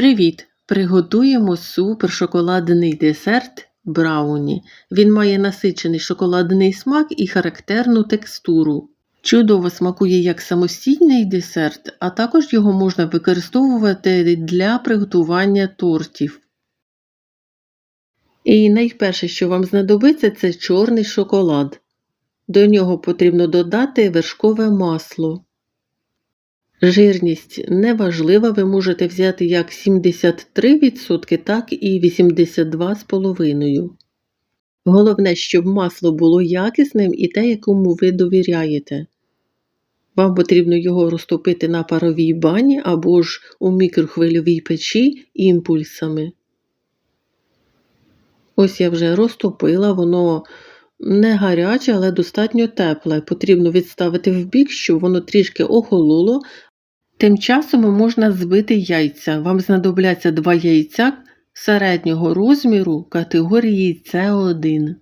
Привіт! Приготуємо супершоколадний десерт брауні. Він має насичений шоколадний смак і характерну текстуру. Чудово смакує як самостійний десерт, а також його можна використовувати для приготування тортів. І найперше, що вам знадобиться, це чорний шоколад. До нього потрібно додати вершкове масло. Жирність неважлива, ви можете взяти як 73%, так і 82,5%. Головне, щоб масло було якісним і те, якому ви довіряєте. Вам потрібно його розтопити на паровій бані або ж у мікрохвильовій печі імпульсами. Ось я вже розтопила, воно не гаряче, але достатньо тепле. Потрібно відставити в бік, щоб воно трішки охололо. Тим часом можна збити яйця. Вам знадобляться два яйця середнього розміру категорії С1.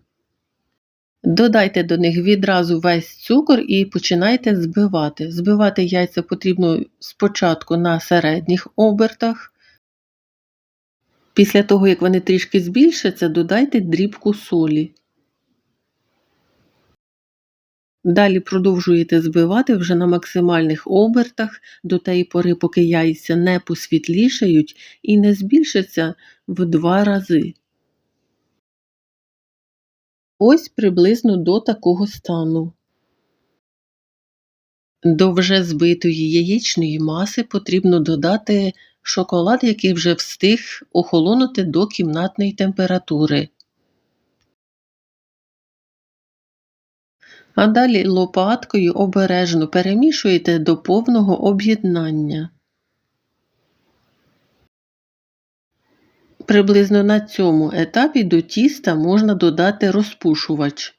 Додайте до них відразу весь цукор і починайте збивати. Збивати яйця потрібно спочатку на середніх обертах. Після того, як вони трішки збільшаться, додайте дрібку солі. Далі продовжуєте збивати вже на максимальних обертах до тієї пори, поки яйця не посвітлішають і не збільшаться в два рази. Ось приблизно до такого стану. До вже збитої яєчної маси потрібно додати шоколад, який вже встиг охолонути до кімнатної температури. А далі лопаткою обережно перемішуєте до повного об'єднання. Приблизно на цьому етапі до тіста можна додати розпушувач.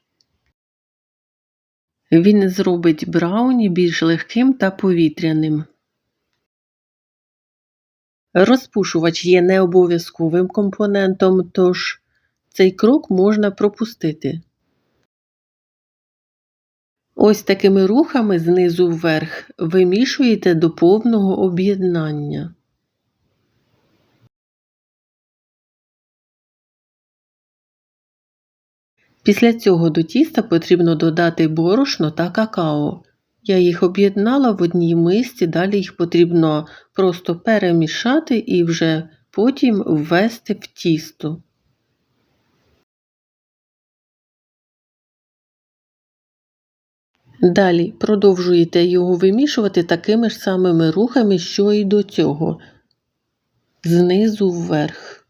Він зробить брауні більш легким та повітряним. Розпушувач є необов'язковим компонентом, тож цей крок можна пропустити. Ось такими рухами знизу вверх вимішуєте до повного об'єднання. Після цього до тіста потрібно додати борошно та какао. Я їх об'єднала в одній мисці, далі їх потрібно просто перемішати і вже потім ввести в тісто. Далі продовжуєте його вимішувати такими ж самими рухами, що і до цього, знизу вверх.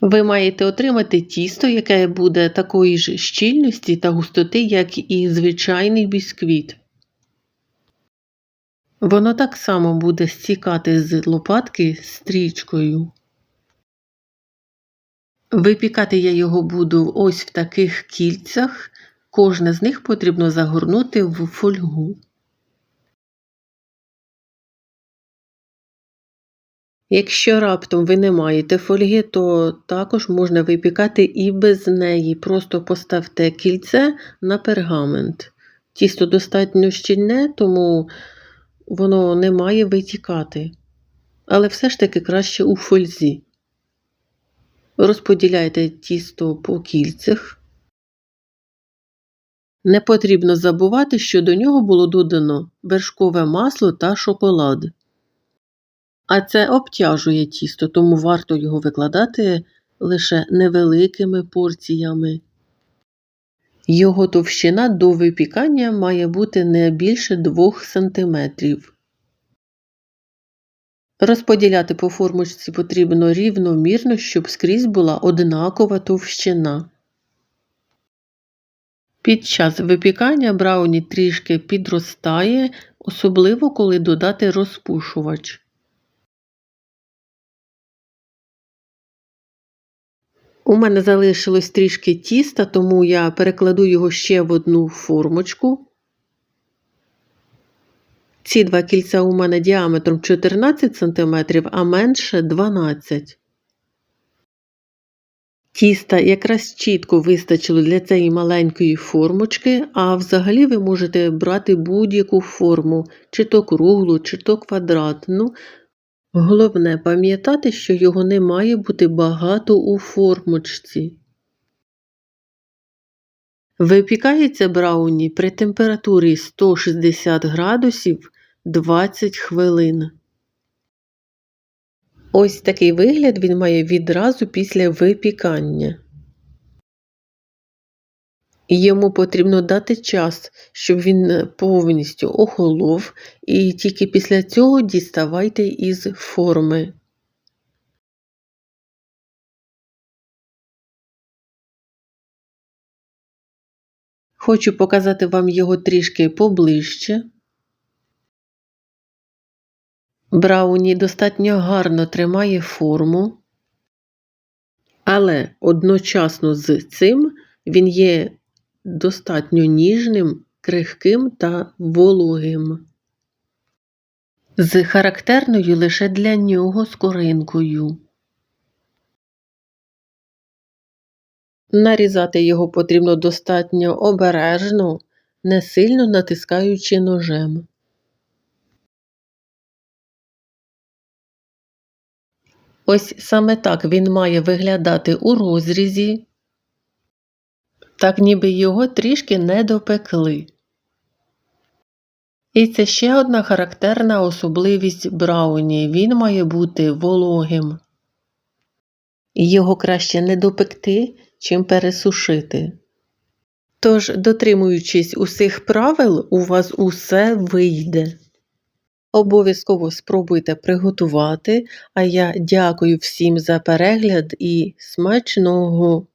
Ви маєте отримати тісто, яке буде такої ж щільності та густоти, як і звичайний бісквіт. Воно так само буде стікати з лопатки стрічкою. Випікати я його буду ось в таких кільцях. Кожне з них потрібно загорнути в фольгу. Якщо раптом ви не маєте фольги, то також можна випікати і без неї. Просто поставте кільце на пергамент. Тісто достатньо щільне, тому воно не має витікати. Але все ж таки краще у фользі. Розподіляйте тісто по кільцях. Не потрібно забувати, що до нього було додано вершкове масло та шоколад. А це обтяжує тісто, тому варто його викладати лише невеликими порціями. Його товщина до випікання має бути не більше 2 см. Розподіляти по формочці потрібно рівномірно, щоб скрізь була однакова товщина. Під час випікання брауні трішки підростає, особливо коли додати розпушувач. У мене залишилось трішки тіста, тому я перекладу його ще в одну формочку. Ці два кільця у мене діаметром 14 см, а менше 12 Тіста якраз чітко вистачило для цієї маленької формочки, а взагалі ви можете брати будь-яку форму, чи то круглу, чи то квадратну. Головне пам'ятати, що його не має бути багато у формочці. Випікається брауні при температурі 160 градусів 20 хвилин. Ось такий вигляд він має відразу після випікання. Йому потрібно дати час, щоб він повністю охолов, і тільки після цього діставайте із форми. Хочу показати вам його трішки поближче. Брауні достатньо гарно тримає форму, але одночасно з цим він є достатньо ніжним, крихким та вологим, з характерною лише для нього скоринкою. Нарізати його потрібно достатньо обережно, не сильно натискаючи ножем. Ось саме так він має виглядати у розрізі, так ніби його трішки не допекли. І це ще одна характерна особливість брауні. Він має бути вологим. Його краще не допекти, чим пересушити. Тож, дотримуючись усіх правил, у вас усе вийде. Обов'язково спробуйте приготувати, а я дякую всім за перегляд і смачного!